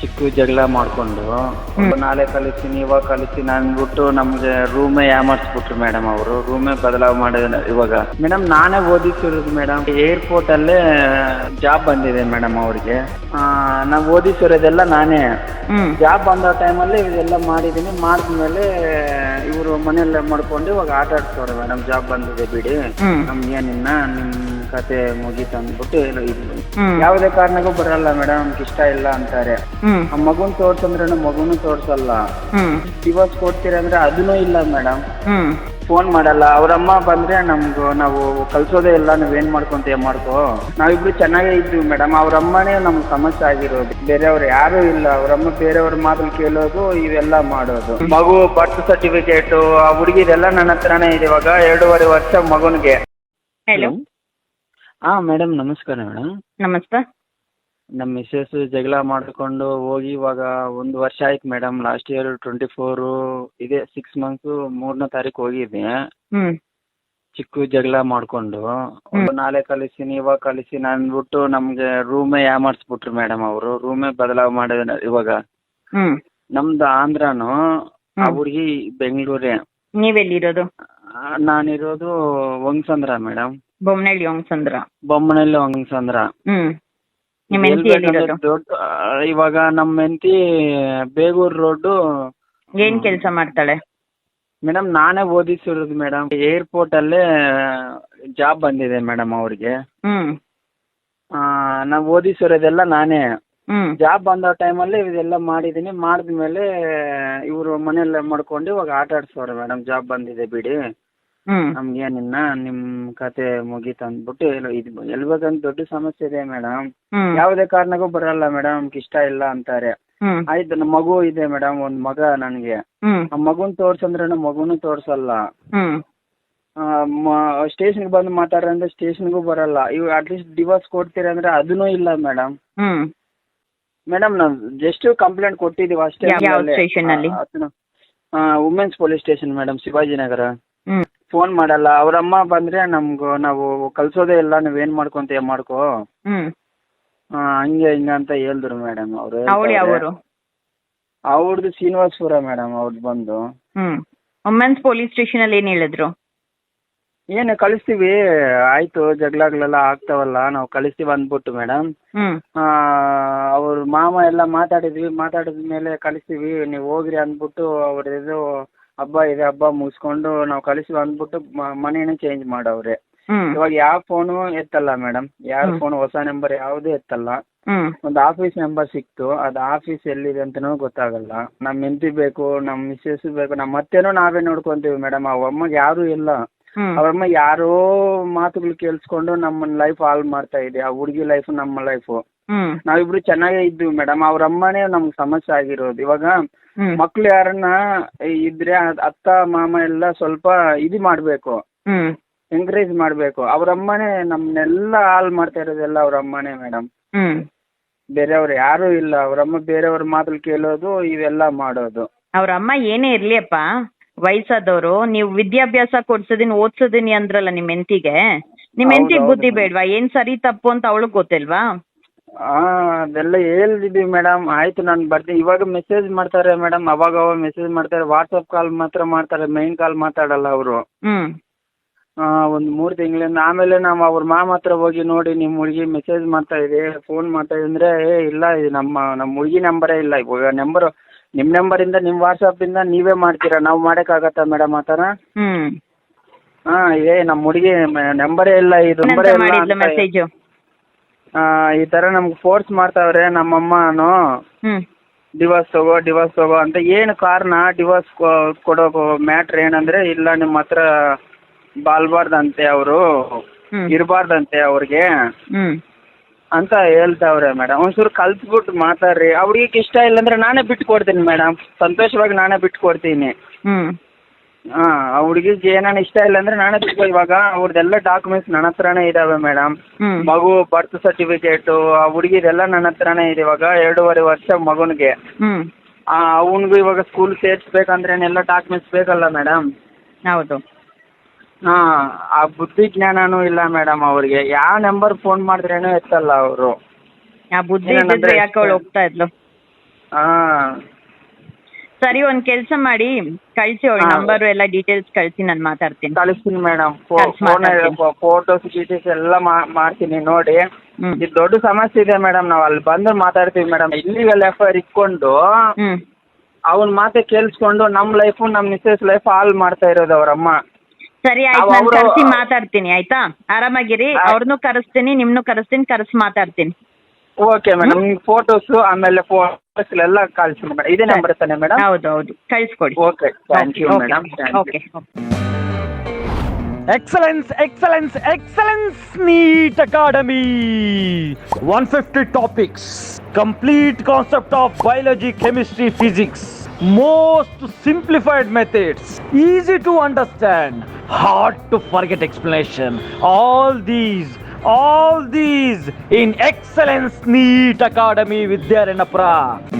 ಚಿಕ್ಕ ಜಗಳ ಮಾಡಿಕೊಂಡು ನಾಳೆ ಕಲಿಸ್ತೀನಿ ಇವಾಗ ಕಲಿಸ್ತೀನಿ ಅಂದ್ಬಿಟ್ಟು ನಮ್ಗೆ ರೂಮೇ ಯಾಮರ್ಸ್ಬಿಟ್ರು ಮೇಡಮ್ ಅವರು. ರೂಮೇ ಬದಲಾವ್ ಮಾಡಿದ ಇವಾಗ. ಮೇಡಮ್ ನಾನೇ ಓದಿಸಿರೋದು ಮೇಡಮ್ ಏರ್ಪೋರ್ಟಲ್ಲೇ ಜಾಬ್ ಬಂದಿದೆ ಮೇಡಮ್ ಅವ್ರಿಗೆ. ನಾವು ಓದಿಸಿರೋದೆಲ್ಲ ನಾನೇ. ಜಾಬ್ ಬಂದ ಟೈಮಲ್ಲಿ ಇದೆಲ್ಲ ಮಾಡಿದ್ದೀನಿ ಮಾಡಿದ್ಮೇಲೆ ಇವರು ಮನೆಯಲ್ಲೇ ಮಾಡ್ಕೊಂಡು ಇವಾಗ ಆಟ ಆಡ್ತವ್ರೆ ಮೇಡಮ್ ಜಾಬ್ ಬಂದಿದೆ ಬಿಡಿ. ನಮ್ಗೆ ನಮ್ಗೇನಿನ್ನ ನಿಮ್ಮ ಕತೆ ಮುಗೀತು ಅಂದ್ಬಿಟ್ಟು ಯಾವುದೇ ಕಾರಣಕ್ಕೂ ಬರಲ್ಲ ಮೇಡಮ್ ನಮ್ಗೆ ಇಷ್ಟ ಇಲ್ಲ ಅಂತಾರೆ. ಆ ಮಗುನ್ ತೋರ್ಸಂದ್ರೆ ಮಗುನು ತೋರ್ಸಲ್ಲ. ಡಿವೋರ್ಸ್ ಕೊಡ್ತೀರ ಅಂದ್ರೆ ಅದನ್ನೂ ಇಲ್ಲ ಮೇಡಮ್ ಫೋನ್ ಮಾಡಲ್ಲ. ಅವ್ರಮ್ಮ ಬಂದ್ರೆ ನಮ್ದು ನಾವು ಕಲ್ಸೋದೇ ಇಲ್ಲ ನಾವೇನ್ ಮಾಡ್ಕೊಂತೀಯ ಮಾಡ್ಕೋ. ನಾವಿಬ್ರು ಚೆನ್ನಾಗೇ ಇದ್ವಿ ಮೇಡಮ್ ಅವ್ರಮ್ಮನೇ ನಮ್ ಸಮಸ್ಯೆ ಆಗಿರೋದು. ಬೇರೆಯವ್ರು ಯಾರು ಇಲ್ಲ. ಅವ್ರಮ್ಮ ಬೇರೆಯವ್ರ ಮಾತು ಕೇಳೋದು ಇವೆಲ್ಲ ಮಾಡೋದು. ಮಗು ಬರ್ತ್ ಸರ್ಟಿಫಿಕೇಟ್ ಆ ಹುಡುಗಿದೆಲ್ಲ ನನ್ನ ಹತ್ರನೇ ಇದೆ ಇವಾಗ ಎರಡೂವರೆ ವರ್ಷ ಮಗುನ್ಗೆ. ಹಲೋ ಹಾ ಮೇಡಮ್ ನಮಸ್ಕಾರ ಮೇಡಮ್ ನಮಸ್ತೆ. ನಮ್ಮ ಮಿಸ್ಸಸ್ ಜಗಳ ಮಾಡಿಕೊಂಡು ಹೋಗಿ ಇವಾಗ ಒಂದು ವರ್ಷ ಆಯ್ತು madam last year twenty four ಇದೆ ಸಿಕ್ಸ್ ಮಂತ್ಸ್ ಮೂರನೇ ತಾರೀಕು ಹೋಗಿದ್ದೆ. ಹ್ಮ್. ಚಿಕ್ಕ ಜಗಳ ಮಾಡಿಕೊಂಡು ನಾಳೆ ಕಲಿಸ್ತೀನಿ ಇವಾಗ ಕಲಿಸ್ತೀನಿ ಅಂದ್ಬಿಟ್ಟು ನಮಗೆ ರೂಮೇ ಯಾಮರ್ಸ್ಬಿಟ್ರು ಮೇಡಮ್ ಅವರು. ರೂಮೇ ಬದಲಾವ್ ಮಾಡಿದ ಇವಾಗ. ಹ್ಮ್. ನಮ್ದು ಆಂಧ್ರನು ಆ. ಹುಡುಗಿ ಬೆಂಗಳೂರೇ. ನೀವೆಲ್ಲಿರೋದು? ನಾನಿರೋದು ವಂಗ್ಸಂದ್ರ ಮೇಡಮ್. ಬೊಮ್ಮನಹಳ್ಳಿ ವಂಗಸಂದ್ರ ಬೊಮ್ಮನಹಳ್ಳಿ ವಂಗ್ಸಂದ್ರ ಹ್ಮ್. ನಿಮ್ಮ ಹೆಂಡತಿ ಹೇಳ್ಬೇಕಂದ್ರೆ ಎಲ್ಲಿರೋದು? ದೊಡ್ಡ ಆ, ಇವಾಗ ನಮ್ಮ ಹೆಂಡತಿ ಬೇಗೂರ್ ರೋಡ್ ಏನ್ ಕೆಲಸ ಮಾಡ್ತಾಳೆ? ಮೇಡಮ್ ನಾನೇ ಓದಿಸಿರೋದು ಮೇಡಮ್. ಏರ್ಪೋರ್ಟ್ ಅಲ್ಲೇ ಜಾಬ್ ಬಂದಿದೆ ಮೇಡಮ್ ಅವ್ರಿಗೆ. ಹ್ಮ್. ನಾವು ಓದಿಸಿರೋದೆಲ್ಲ ನಾನೇ. ಜಾಬ್ ಬಂದ ಟೈಮಲ್ಲಿ ಇದೆಲ್ಲ ಮಾಡಿದ್ದೀನಿ ಮಾಡಿದ್ಮೇಲೆ ಇವರು ಮನೆಯಲ್ಲೇ ಮಾಡ್ಕೊಂಡು ಇವಾಗ ಆಟ ಮೇಡಮ್ ಜಾಬ್ ಬಂದಿದೆ ಬಿಡಿ. ನಮ್ಗೇನಿನ್ನ ನಿಮ್ಮ ಕತೆ ಮುಗೀತು ಅಂದ್ಬಿಟ್ಟು ಎಲ್ಲ ಇದು ಹೇಳ್ಬೇಕಂತ ದೊಡ್ಡ ಸಮಸ್ಯೆ ಇದೆ ಮೇಡಮ್ ಯಾವುದೇ ಕಾರಣಕ್ಕೂ ಬರಲ್ಲ ಮೇಡಮ್ ನಮ್ಗೆ ಇಷ್ಟ ಇಲ್ಲ ಅಂತಾರೆ. ಆಯ್ತು ನಮ್ಮ ಮಗು ಇದೆ ಮೇಡಮ್ ಒಂದ್ ಮಗ ನನ್ಗೆ. ಆ ಮಗುನ್ ತೋರ್ಸಂದ್ರೆ ನಮ್ಮ ಮಗುನು ತೋರ್ಸಲ್ಲ. ಸ್ಟೇಷನ್ ಸ್ಟೇಷನ್ಗೆ ಬಂದು ಮಾತಾಡ್ರಂದ್ರೆ ಸ್ಟೇಷನ್ಗೂ ಬರಲ್ಲ. ಇವ್ ಅಟ್ಲೀಸ್ಟ್ ಡಿವೋರ್ಸ್ ಕೊಡ್ತೀರಾ ಅಂದ್ರೆ ಅದನ್ನೂ ಇಲ್ಲ ಮೇಡಮ್ ಮೇಡಮ್ ನಾವು ಜಸ್ಟ್ ಕಂಪ್ಲೇಂಟ್ ಕೊಟ್ಟಿದ್ದೀವಿ ಅಷ್ಟೇ ಯಾವ- ಯಾವ station ಅಲ್ಲಿ? Women's police station madam Shivajinagar. ನಗರ ಫೋನ್ ಮಾಡಲ್ಲ. ಅವ್ರಮ್ಮ ಬಂದ್ರೆ ನಮ್ಗೆ ನಾವು ಕಲ್ಸೋದೇ ಇಲ್ಲ ನೀವ್ ಏನ್ ಮಾಡ್ಕೋ ಹ್ಮ್. ಆ, ಹಂಗೆ ಹಿಂಗ ಅಂತ ಹೇಳಿದ್ರು ಮೇಡಮ್. ಅವ್ರು ಅವಳು ಶ್ರೀನಿವಾಸ್ ಅವ್ರದ್ದು ಶ್ರೀನಿವಾಸಪುರ ಮೇಡಮ್ ಅವ್ರದ್ದು ಬಂದು. ಹ್ಮ್. ವುಮೆನ್ಸ್ ಪೊಲೀಸ್ ಸ್ಟೇಷನ್ ಅಲ್ಲಿ ಏನ್ ಹೇಳಿದ್ರು? ಏನು ಕಳಿಸ್ತೀವಿ ಆಯ್ತು ಜಗಳಗಳೆಲ್ಲ ಆಗ್ತಾವಲ್ಲ ನಾವು ಕಳಿಸ್ತೀವಿ ಅಂದ್ಬಿಟ್ಟು ಮೇಡಮ್ ಹ್ಮ್. ಅವ್ರ ಮಾಮ ಎಲ್ಲ ಮಾತಾಡಿದ್ವಿ ಮಾತಾಡಿದ ಮೇಲೆ ಕಳಿಸ್ತೀವಿ ನೀವು ಹೋಗ್ರಿ ಅಂದ್ಬಿಟ್ಟು ಅವ್ರದ್ದು ಹಬ್ಬ ಇದೆ ಹಬ್ಬ ಮುಗಿಸ್ಕೊಂಡು ನಾವು ಕಳಿಸ್ತೀವಿ ಅಂದ್ಬಿಟ್ಟು ಮನೇನೇ ಚೇಂಜ್ ಮಾಡವ್ರೆ. ಇವಾಗ ಯಾವ ಫೋನು ಎತ್ತಲ್ಲ ಮೇಡಮ್ ಯಾರ. ಫೋನ್ ಹೊಸ ನಂಬರ್ ಯಾವುದೂ ಎತ್ತಲ್ಲ. ಒಂದು ಆಫೀಸ್ ನಂಬರ್ ಸಿಕ್ತು ಅದು ಆಫೀಸ್ ಎಲ್ಲಿದೆ ಅಂತನೂ ಗೊತ್ತಾಗಲ್ಲ. ನಮ್ಮ ಹೆಂಡತಿ ಬೇಕು ನಮ್ಮ ಮಿಸ್ಸಸ್ ಬೇಕು ನಮ್ಮ ಅತ್ತೆನೂ ನಾವೇ ನೋಡ್ಕೊಂತೀವಿ ಮೇಡಮ್ ಆ ಅಮ್ಮಗೆ ಯಾರೂ ಇಲ್ಲ. ಅವರಮ್ಮ ಯಾರೋ ಮಾತುಗಳು ಕೇಳಿಸ್ಕೊಂಡು ನಮ್ಮ ಲೈಫ್ ಹಾಳು ಮಾಡ್ತಾ ಇದೆ ಆ ಹುಡುಗಿ ಲೈಫ್ ನಮ್ಮ ಲೈಫ್ ನಾವಿಬ್ಬರು ನಾವಿಬ್ರು ಚೆನ್ನಾಗೇ ಇದ್ವಿ ಮೇಡಮ್ ಅವ್ರ ಅಮ್ಮನೇ ನಮ್ಗೆ ಸಮಸ್ಯೆ ಆಗಿರೋದು. ಇವಾಗ ಮಕ್ಳು ಯಾರನ್ನ ಇದ್ರೆ ಅತ್ತ ಮಾಮ ಎಲ್ಲ ಸ್ವಲ್ಪ ಇದು ಮಾಡ್ಬೇಕು. ಎಂಕರೇಜ್ ಮಾಡ್ಬೇಕು. ಅವ್ರ ನಮ್ನೆಲ್ಲ ನಮ್ಮನ್ನೆಲ್ಲ ಹಾಲ್ ಮಾಡ್ತಾ ಇರೋದೆಲ್ಲ ಅವ್ರ ಅಮ್ಮನೇ ಮೇಡಮ್ ಬೇರೆಯವ್ರು ಯಾರು ಇಲ್ಲ. ಅವ್ರಮ್ಮ ಬೇರೆಯವ್ರ ಮಾತು ಕೇಳೋದು ಇವೆಲ್ಲ ಮಾಡೋದು. ಅವ್ರ ಅಮ್ಮ ಏನೇ ಇರ್ಲಿಯಪ್ಪ ವಯಸ್ಸಾದವರು ನೀವು ವಿದ್ಯಾಭ್ಯಾಸ ಕೊಡ್ಸದಿನ್ ಓದ್ಸದಿನಿ ಅಂದ್ರಲ್ಲ ನಿಮ್ ಹೆಂಡ್ತಿಗೆ? ನಿಮ್ ಹೆಂಡತಿ ಹೌದು, ಬುದ್ಧಿ ಹೌದು. ಬೇಡ್ವಾ? ಏನ್ ಸರಿ ತಪ್ಪು ಅಂತ ಅವಳಿಗೆ ಗೊತ್ತಿಲ್ವಾ? ಆ ಅದೆಲ್ಲ ಹೇಳ್ದಿದ್ದೀವಿ ಮೇಡಮ್. ಆಯ್ತು ನಾನು ಬರ್ತೀನಿ. ಇವಾಗ ಮೆಸೇಜ್ ಮಾಡ್ತಾರೆ ಮೇಡಮ್. ಅವಾಗ ಅವಾಗ ಮೆಸೇಜ್ ಮಾಡ್ತಾರೆ. ವಾಟ್ಸಪ್ ಕಾಲ್ ಮಾತ್ರ ಮಾಡ್ತಾರೆ. ಮೈನ್ ಕಾಲ್ ಮಾತಾಡಲ್ಲ ಅವರು. ಹ್ಮ್. ಒಂದು ಮೂರು ತಿಂಗಳಿಂದ. ಆಮೇಲೆ ನಾವು ಅವ್ರ ಮಾಮ ಹತ್ರ ಹೋಗಿ ನೋಡಿ ನಿಮ್ಮ ಹುಡುಗಿ ಮೆಸೇಜ್ ಮಾಡ್ತಾ ಇದೆ ಫೋನ್ ಮಾಡ್ತಾ ಇದೆ ಅಂದ್ರೆ ಏ ಇಲ್ಲ ಇದು ನಮ್ಮ ನಮ್ಮ ಹುಡುಗಿ ನಂಬರೇ ಇಲ್ಲ. ಇವಾಗ ನಂಬರು ನಿಮ್ಮ ನಂಬರಿಂದ ನಿಮ್ಮ ವಾಟ್ಸಪ್ಪಿಂದ ನೀವೇ ಮಾಡ್ತೀರಾ? ನಾವು ಮಾಡೋಕ್ಕಾಗತ್ತಾ ಮೇಡಮ್ ಆ ಥರ? ಹ್ಮ್. ಹಾಂ ಏ ನಮ್ಮ ಹುಡುಗಿ ನಂಬರೇ ಇಲ್ಲ ಇದು ಏನಂತ ನಂಬರೇ ಇಲ್ಲ ಮಾಡಿದ್ಲು ಅಂತ ಮೆಸೇಜು ಆ, ಈ ತರ ನಮ್ಗೆ ಫೋರ್ಸ್ ಮಾಡ್ತಾವ್ರೆ ನಮ್ಮಮ್ಮನು. ಹ್ಮ್. ಡಿವೋರ್ಸ್ ತಗೋ ಡಿವೋರ್ಸ್ ತಗೋ ಅಂತ ಏನು ಕಾರಣ? ಡಿವೋರ್ಸ್ ಕೊಡೋ ಮ್ಯಾಟ್ರ್ ಏನಂದ್ರೆ ಇಲ್ಲ ನಿಮ್ ಹತ್ರ ಬಾಲ್ಬಾರ್ದಂತೆ ಅವರು. ಹ್ಮ್. ಇರಬಾರ್ದಂತೆ ಅವ್ರಿಗೆ. ಹ್ಮ್. ಅಂತ ಹೇಳ್ತಾವ್ರೆ ಮೇಡಮ್ ಒಂಚೂರು ಕಲ್ತ್ಬಿಟ್ಟು ಮಾತಾಡ್ರಿ. ಅವ್ರಿಗೆ ಇಷ್ಟ ಇಲ್ಲ ಅಂದ್ರೆ ನಾನೇ ಬಿಟ್ಟು ಕೊಡ್ತೀನಿ ಮೇಡಮ್ ಸಂತೋಷವಾಗಿ ನಾನೇ ಬಿಟ್ಟು ಕೊಡ್ತೀನಿ ಹ್ಮ್. ಹಾಂ ಆ ಹುಡುಗಿಗೆ ಏನಾನ ಇಷ್ಟ ಇಲ್ಲ ಅಂದ್ರೆ ನಾನೇ ಬಿಟ್ಟು ಇವಾಗ ಅವ್ರದ್ದೆಲ್ಲ ಡಾಕ್ಯುಮೆಂಟ್ಸ್ ನನ್ನ ಹತ್ರನೇ ಇದಾವೆ ಮೇಡಮ್ ಹ್ಮ್. ಮಗು ಬರ್ತ್ ಸರ್ಟಿಫಿಕೇಟು ಆ ಹುಡುಗಿದೆಲ್ಲ ನನ್ನ ಹತ್ರನೇ ಇದೆ ಇವಾಗ ಎರಡೂವರೆ ವರ್ಷ ಮಗನಿಗೆ. ಹ್ಮ್. ಅವನಿಗೂ ಇವಾಗ ಸ್ಕೂಲ್ ಸೇರಿಸ್ಬೇಕಂದ್ರೆ ಎಲ್ಲ ಡಾಕ್ಯುಮೆಂಟ್ಸ್ ಬೇಕಲ್ಲ ಮೇಡಮ್ ಹೌದು. ಹಾಂ ಆ ಬುದ್ಧಿ ಜ್ಞಾನನೂ ಇಲ್ಲ ಮೇಡಮ್ ಅವ್ರಿಗೆ. ಯಾವ ನಂಬರ್ ಫೋನ್ ಮಾಡಿದ್ರೇನು ಎತ್ತಲ್ಲ ಅವರು. ಆ ಬುದ್ಧಿ ಇದ್ದಿದ್ರೆ ಯಾಕೆ ಅವಳು ಹೋಗ್ತಾ ಇದ್ಲು? ಹಾಂ. ಸರಿ ಒಂದ್ ಕೆಲ್ಸ ಮಾಡಿ ಕಳ್ಸಿ ಅವಳ ಹಾ. ನಂಬರ್ ಎಲ್ಲ ಡೀಟೇಲ್ಸ್ ಕಳ್ಸಿ ನಾನು ಮಾತಾಡ್ತೀನಿ. ಕಳಿಸ್ತೀನಿ ಮೇಡಮ್ ಕಳ್ಸಿ ಫೋನ್ ಮಾತಾಡ್ತೀನಿ. ಫೋಟೋಸ್ ಡೀಟೇಲ್ಸ್ ಎಲ್ಲ ಮಾ- ಮಾಡ್ತೀನಿ ನೋಡಿ. ಹ್ಮ್. ಇದು ದೊಡ್ಡ ಸಮಸ್ಯೆ ಇದೆ ಮೇಡಮ್ ನಾವು ಅಲ್ಲಿ ಬಂದು ಮಾತಾಡ್ತೀವಿ ಮೇಡಮ್ ಇಲ್ಲಿಗಲ್ ಎಫ್ ಐ ಇಟ್ಕೊಂಡು ಹ್ಮ್. ಅವನ ಮಾತೆ ಕೇಳಿಸ್ಕೊಂಡು ನಮ್ಮ ಲೈಫು ನಮ್ಮ ಮಿಸ್ಸಸ್ ಲೈಫ್ ಹಾಲ್ ಮಾಡ್ತಾ ಇರೋದು ಅವ್ರಮ್ಮ. ಸರಿ ಆಯ್ತು ನಾನು ಕರೆಸಿ ಮಾತಾಡ್ತೀನಿ ಆಯ್ತಾ? ಆರಾಮಾಗಿರಿ ಅವ್ರನ್ನು ಕರೆಸ್ತೀನಿ ನಿಮ್ನು ಕರೆಸ್ತೀನಿ ಕರೆಸಿ ಮಾತಾಡ್ತೀನಿ. ಓಕೆ ಮೇಡಮ್ ಫೋಟೋಸ್ ಆಮೇಲೆ ಫೋಟೋಸ್ ಎಲ್ಲ ಕಳಿಸಿ ಮೇಡಮ್. ಇದೇ ನಂಬರ್ ತಾನೆ ಮೇಡಮ್ ಹೌದು ಹೌದು. ಕಳಿಸ್ಕೊಡಿ. Okay thank you madam okay excellence excellence excellence NEET academy one fifty topics complete concept of biology chemistry physics most simplified methods easy to understand hard to forget explanation. All these, all these in Excellence NEET Academy Vidyaranapura. ಇದು